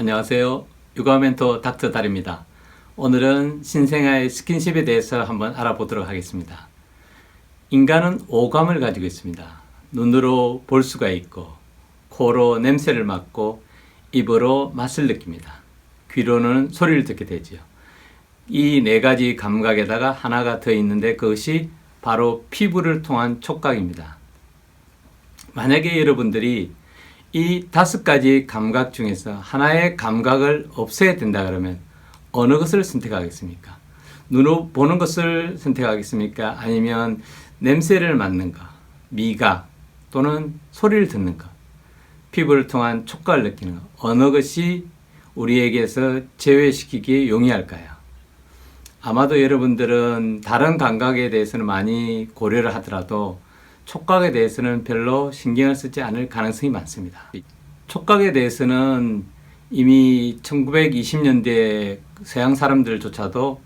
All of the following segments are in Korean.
안녕하세요. 육아 멘토 닥터 달입니다. 오늘은 신생아의 스킨십에 대해서 한번 알아보도록 하겠습니다. 인간은 오감을 가지고 있습니다. 눈으로 볼 수가 있고, 코로 냄새를 맡고, 입으로 맛을 느낍니다. 귀로는 소리를 듣게 되지요. 이 네 가지 감각에다가 하나가 더 있는데 그것이 바로 피부를 통한 촉각입니다. 만약에 여러분들이 이 다섯 가지 감각 중에서 하나의 감각을 없애야 된다 그러면 어느 것을 선택하겠습니까? 눈으로 보는 것을 선택하겠습니까? 아니면 냄새를 맡는 것, 미각 또는 소리를 듣는 것, 피부를 통한 촉각을 느끼는 것, 어느 것이 우리에게서 제외시키기에 용이할까요? 아마도 여러분들은 다른 감각에 대해서는 많이 고려를 하더라도 촉각에 대해서는 별로 신경을 쓰지 않을 가능성이 많습니다. 촉각에 대해서는 이미 1920년대 서양 사람들조차도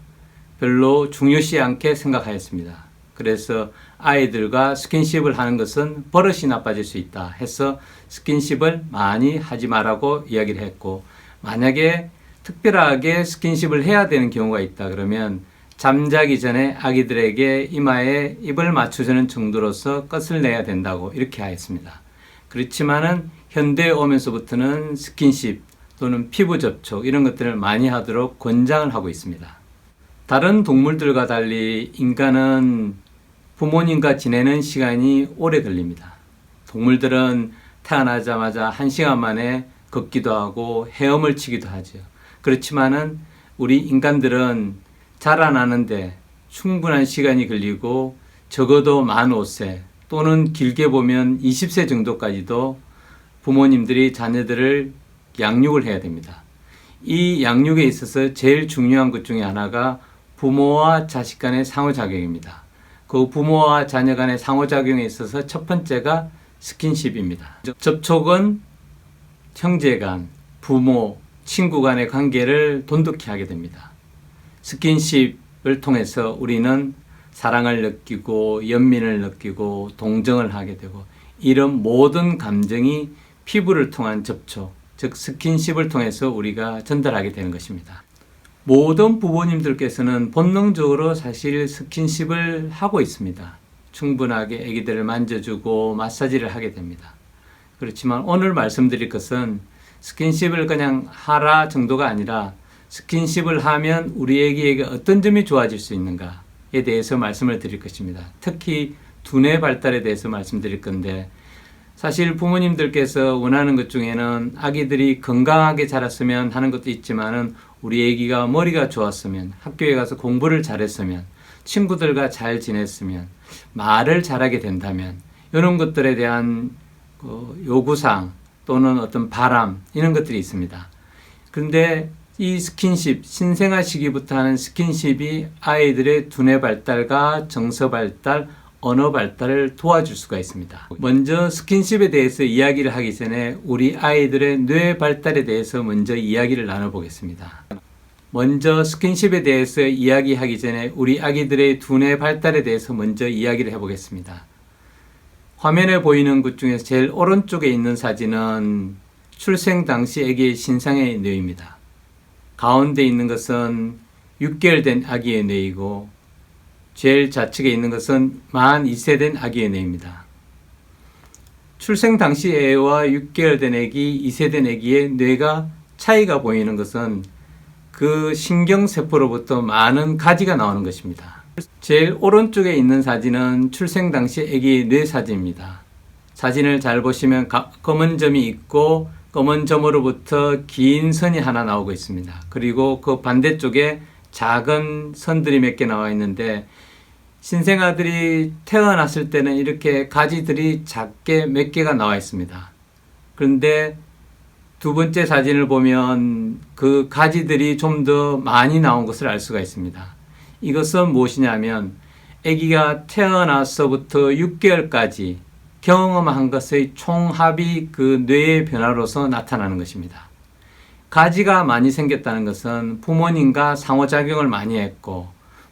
별로 중요시 않게 생각하였습니다. 그래서 아이들과 스킨십을 하는 것은 버릇이 나빠질 수 있다 해서 스킨십을 많이 하지 말라고 이야기를 했고 만약에 특별하게 스킨십을 해야 되는 경우가 있다 그러면 잠자기 전에 아기들에게 이마에 입을 맞춰주는 정도로서 끝을 내야 된다고 이렇게 하였습니다. 그렇지만은 현대에 오면서부터는 스킨십 또는 피부 접촉 이런 것들을 많이 하도록 권장을 하고 있습니다. 다른 동물들과 달리 인간은 부모님과 지내는 시간이 오래 걸립니다. 동물들은 태어나자마자 한 시간 만에 걷기도 하고 헤엄을 치기도 하죠. 그렇지만은 우리 인간들은 자라나는데 충분한 시간이 걸리고 적어도 만 5세 또는 길게 보면 20세 정도까지도 부모님들이 자녀들을 양육을 해야 됩니다. 이 양육에 있어서 제일 중요한 것 중에 하나가 부모와 자식 간의 상호작용입니다. 그 부모와 자녀 간의 상호작용에 있어서 첫 번째가 스킨십입니다. 접촉은 형제 간, 부모, 친구 간의 관계를 돈독히 하게 됩니다. 스킨십을 통해서 우리는 사랑을 느끼고 연민을 느끼고 동정을 하게 되고 이런 모든 감정이 피부를 통한 접촉, 즉 스킨십을 통해서 우리가 전달하게 되는 것입니다. 모든 부모님들께서는 본능적으로 사실 스킨십을 하고 있습니다. 충분하게 아기들을 만져주고 마사지를 하게 됩니다. 그렇지만 오늘 말씀드릴 것은 스킨십을 그냥 하라 정도가 아니라 스킨십을 하면 우리 아기에게 어떤 점이 좋아질 수 있는가에 대해서 말씀을 드릴 것입니다. 특히 두뇌 발달에 대해서 말씀드릴 건데 사실 부모님들께서 원하는 것 중에는 아기들이 건강하게 자랐으면 하는 것도 있지만은 우리 아기가 머리가 좋았으면 학교에 가서 공부를 잘했으면 친구들과 잘 지냈으면 말을 잘하게 된다면 이런 것들에 대한 그 요구사항 또는 어떤 바람 이런 것들이 있습니다. 그런데 이 스킨십, 신생아 시기부터 하는 스킨십이 아이들의 두뇌 발달과 정서 발달, 언어 발달을 도와줄 수가 있습니다. 먼저 스킨십에 대해서 이야기를 하기 전에 우리 아이들의 뇌 발달에 대해서 먼저 이야기를 나눠보겠습니다. 먼저 스킨십에 대해서 이야기하기 전에 우리 아기들의 두뇌 발달에 대해서 먼저 이야기를 해보겠습니다. 화면에 보이는 것 중에서 제일 오른쪽에 있는 사진은 출생 당시 아기의 신상의 뇌입니다. 가운데 있는 것은 6개월 된 아기의 뇌이고 제일 좌측에 있는 것은 만 2세 된 아기의 뇌입니다. 출생 당시 애와 6개월 된 아기, 2세 된 아기의 뇌가 차이가 보이는 것은 그 신경세포로부터 많은 가지가 나오는 것입니다. 제일 오른쪽에 있는 사진은 출생 당시 아기의 뇌 사진입니다. 사진을 잘 보시면 검은 점이 있고 검은 점으로부터 긴 선이 하나 나오고 있습니다. 그리고 그 반대쪽에 작은 선들이 몇 개 나와 있는데 신생아들이 태어났을 때는 이렇게 가지들이 작게 몇 개가 나와 있습니다. 그런데 두 번째 사진을 보면 그 가지들이 좀 더 많이 나온 것을 알 수가 있습니다. 이것은 무엇이냐면 아기가 태어나서부터 6개월까지 경험한 것의 총합이 그 뇌의 변화로서 나타나는 것입니다. 가지가 많이 생겼다는 것은 부모님과 상호작용을 많이 했고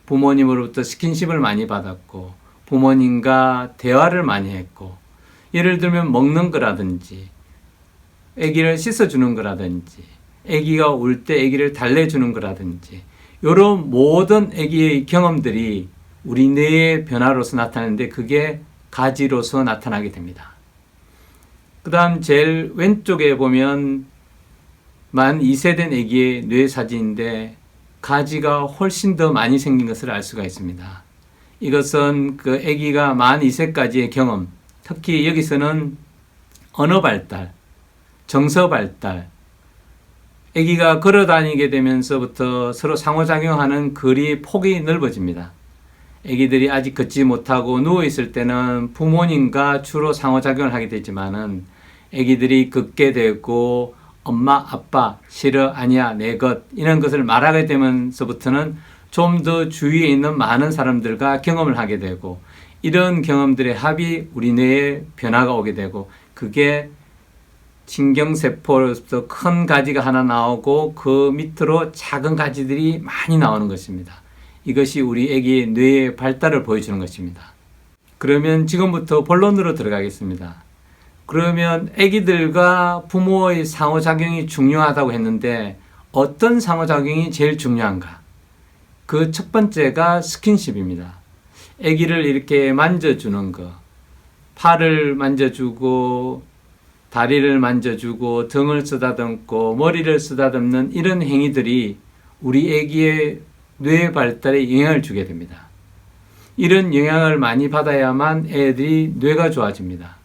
부모님으로부터 스킨십을 많이 받았고 부모님과 대화를 많이 했고 예를 들면 먹는 거라든지 아기를 씻어주는 거라든지 아기가 울 때 아기를 달래주는 거라든지 이런 모든 아기의 경험들이 우리 뇌의 변화로서 나타나는데 그게 가지로서 나타나게 됩니다. 그 다음 제일 왼쪽에 보면 만 2세 된 아기의 뇌 사진인데 가지가 훨씬 더 많이 생긴 것을 알 수가 있습니다. 이것은 그 아기가 만 2세까지의 경험, 특히 여기서는 언어 발달, 정서 발달, 아기가 걸어 다니게 되면서부터 서로 상호작용하는 거리 폭이 넓어집니다. 아기들이 아직 걷지 못하고 누워 있을 때는 부모님과 주로 상호작용을 하게 되지만은 아기들이 걷게 되고 엄마 아빠 싫어 아니야 내 것 이런 것을 말하게 되면서부터는 좀 더 주위에 있는 많은 사람들과 경험을 하게 되고 이런 경험들의 합이 우리 뇌에 변화가 오게 되고 그게 신경세포로부터 큰 가지가 하나 나오고 그 밑으로 작은 가지들이 많이 나오는 것입니다. 이것이 우리 애기의 뇌의 발달을 보여주는 것입니다. 그러면 지금부터 본론으로 들어가겠습니다. 그러면 애기들과 부모의 상호작용이 중요하다고 했는데 어떤 상호작용이 제일 중요한가? 그 첫 번째가 스킨십입니다. 애기를 이렇게 만져주는 거. 팔을 만져주고 다리를 만져주고 등을 쓰다듬고 머리를 쓰다듬는 이런 행위들이 우리 애기의 뇌 발달에 영향을 주게 됩니다. 이런 영향을 많이 받아야만 애들이 뇌가 좋아집니다.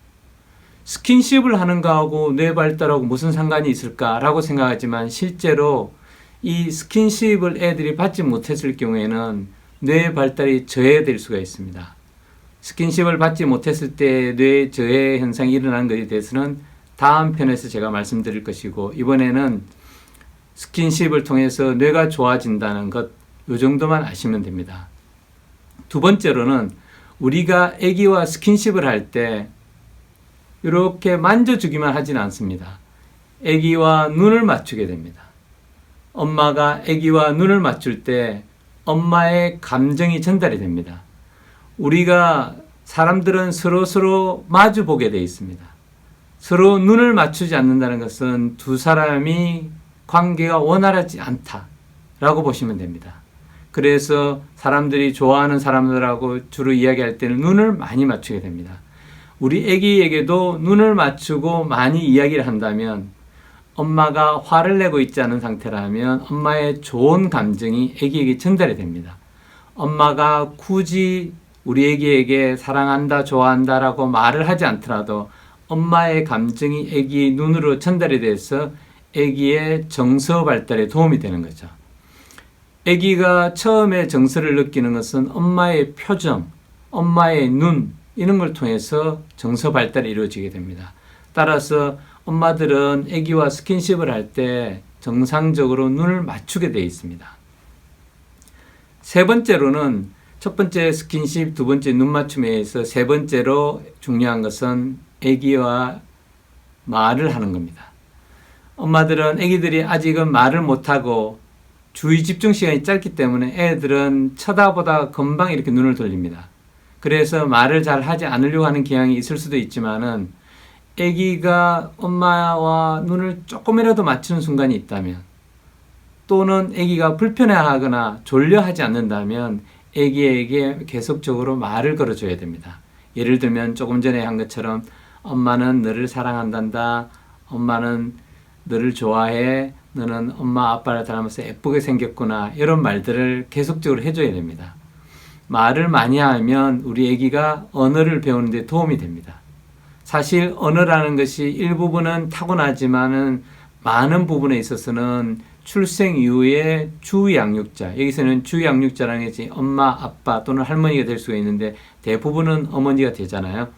스킨십을 하는 거하고 뇌 발달하고 무슨 상관이 있을까라고 생각하지만 실제로 이 스킨십을 애들이 받지 못했을 경우에는 뇌 발달이 저해될 수가 있습니다. 스킨십을 받지 못했을 때 뇌 저해 현상이 일어나는 것에 대해서는 다음 편에서 제가 말씀드릴 것이고 이번에는 스킨십을 통해서 뇌가 좋아진다는 것, 이 정도만 아시면 됩니다. 두 번째로는 우리가 아기와 스킨십을 할 때 이렇게 만져주기만 하진 않습니다. 아기와 눈을 맞추게 됩니다. 엄마가 아기와 눈을 맞출 때 엄마의 감정이 전달이 됩니다. 우리가 사람들은 서로 서로 마주 보게 되어 있습니다. 서로 눈을 맞추지 않는다는 것은 두 사람이 관계가 원활하지 않다라고 보시면 됩니다. 그래서 사람들이 좋아하는 사람들하고 주로 이야기할 때는 눈을 많이 맞추게 됩니다. 우리 아기에게도 눈을 맞추고 많이 이야기를 한다면 엄마가 화를 내고 있지 않은 상태라면 엄마의 좋은 감정이 아기에게 전달이 됩니다. 엄마가 굳이 우리 아기에게 사랑한다, 좋아한다라고 말을 하지 않더라도 엄마의 감정이 아기의 눈으로 전달이 돼서 아기의 정서 발달에 도움이 되는 거죠. 아기가 처음에 정서를 느끼는 것은 엄마의 표정, 엄마의 눈 이런 걸 통해서 정서 발달이 이루어지게 됩니다. 따라서 엄마들은 아기와 스킨십을 할 때 정상적으로 눈을 맞추게 되어 있습니다. 세 번째로는 첫 번째 스킨십, 두 번째 눈 맞춤에 의해서 세 번째로 중요한 것은 아기와 말을 하는 겁니다. 엄마들은 아기들이 아직은 말을 못하고 주의 집중 시간이 짧기 때문에 애들은 쳐다보다 금방 이렇게 눈을 돌립니다. 그래서 말을 잘 하지 않으려고 하는 경향이 있을 수도 있지만은 아기가 엄마와 눈을 조금이라도 맞추는 순간이 있다면 또는 아기가 불편해하거나 졸려하지 않는다면 아기에게 계속적으로 말을 걸어줘야 됩니다. 예를 들면 조금 전에 한 것처럼 엄마는 너를 사랑한단다. 엄마는 너를 좋아해. 너는 엄마 아빠를 닮아서 예쁘게 생겼구나. 이런 말들을 계속적으로 해줘야 됩니다. 말을 많이 하면 우리 아기가 언어를 배우는데 도움이 됩니다. 사실 언어라는 것이 일부분은 타고나지만은 많은 부분에 있어서는 출생 이후에 주양육자, 여기서는 주양육자라는 것이 엄마, 아빠 또는 할머니가 될 수가 있는데 대부분은 어머니가 되잖아요.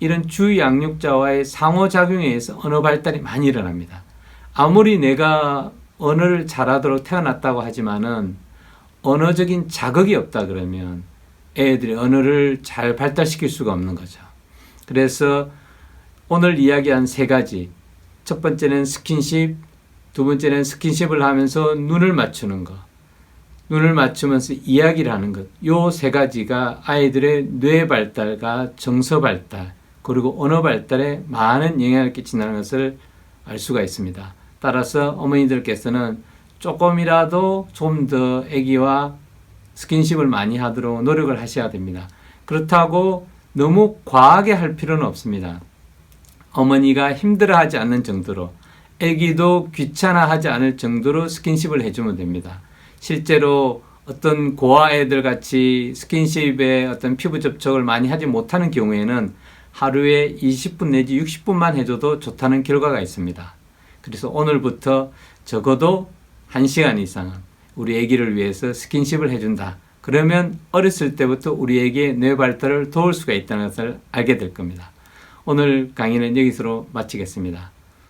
이런 주양육자와의 상호작용에 의해서 언어 발달이 많이 일어납니다. 아무리 내가 언어를 잘하도록 태어났다고 하지만은 언어적인 자극이 없다 그러면 애들이 언어를 잘 발달시킬 수가 없는 거죠. 그래서 오늘 이야기한 세 가지. 첫 번째는 스킨십, 두 번째는 스킨십을 하면서 눈을 맞추는 것. 눈을 맞추면서 이야기를 하는 것. 요 세 가지가 아이들의 뇌 발달과 정서 발달, 그리고 언어 발달에 많은 영향을 끼친다는 것을 알 수가 있습니다. 따라서 어머니들께서는 조금이라도 좀 더 아기와 스킨십을 많이 하도록 노력을 하셔야 됩니다. 그렇다고 너무 과하게 할 필요는 없습니다. 어머니가 힘들어하지 않는 정도로 아기도 귀찮아하지 않을 정도로 스킨십을 해주면 됩니다. 실제로 어떤 고아 애들 같이 스킨십에 어떤 피부 접촉을 많이 하지 못하는 경우에는 하루에 20분 내지 60분만 해줘도 좋다는 결과가 있습니다. 그래서 오늘부터 적어도 1시간 이상은 우리 아기를 위해서 스킨십을 해준다. 그러면 어렸을 때부터 우리 아기의 뇌 발달을 도울 수가 있다는 것을 알게 될 겁니다. 오늘 강의는 여기서 마치겠습니다.